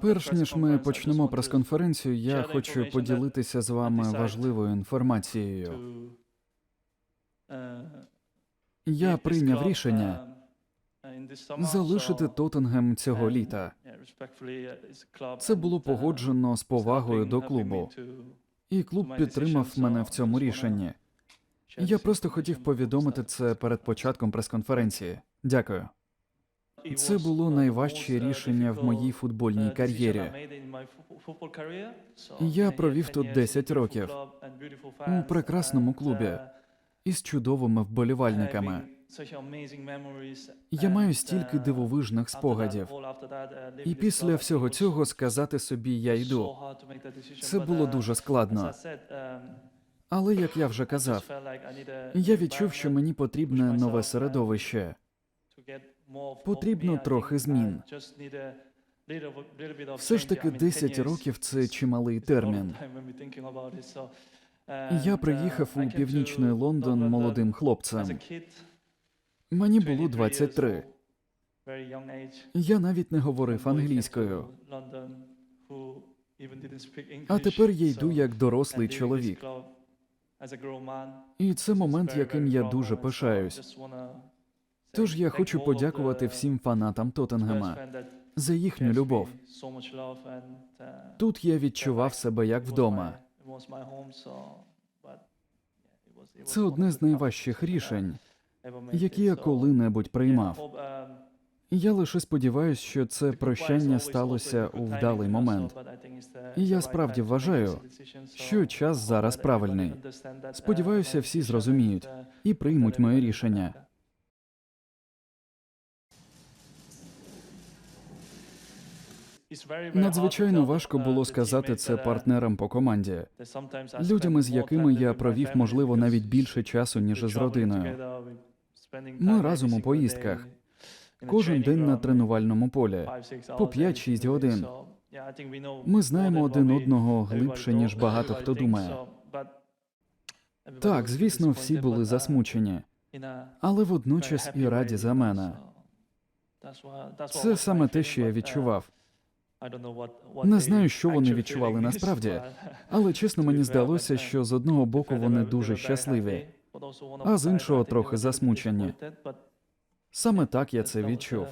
Перш ніж ми почнемо прес-конференцію, я хочу поділитися з вами важливою інформацією. Я прийняв рішення залишити Тоттенгем цього літа. Це було погоджено з повагою до клубу, і клуб підтримав мене в цьому рішенні. Я просто хотів повідомити це перед початком прес-конференції. Дякую. Це було найважче рішення в моїй футбольній кар'єрі. Я провів тут 10 років у прекрасному клубі із чудовими вболівальниками. Я маю стільки дивовижних спогадів. І після всього цього сказати собі я йду. Це було дуже складно. Але як я вже казав, я відчув, що мені потрібне нове середовище. Потрібно трохи змін. Все ж таки 10 років це чималий термін. Я приїхав у північний Лондон молодим хлопцем. Мені було 23. Я навіть не говорив англійською. А тепер я йду як дорослий чоловік. І це момент, яким я дуже пишаюсь. Тож я хочу подякувати всім фанатам Тоттенгема за їхню любов. Тут я відчував себе як вдома. Це одне з найважчих рішень, які я коли-небудь приймав. Я лише сподіваюся, що це прощання сталося у вдалий момент. І я справді вважаю, що час зараз правильний. Сподіваюся, всі зрозуміють і приймуть моє рішення. Надзвичайно важко було сказати це партнерам по команді, людям, з якими я провів, можливо, навіть більше часу, ніж з родиною. Ми разом у поїздках, кожен день на тренувальному полі, по 5-6 годин. Ми знаємо один одного глибше, ніж багато хто думає. Так, звісно, всі були засмучені, але водночас і раді за мене. Це саме те, що я відчував. Не знаю, що вони відчували насправді, але чесно мені здалося, що з одного боку вони дуже щасливі, а з іншого трохи засмучені. Саме так я це відчув.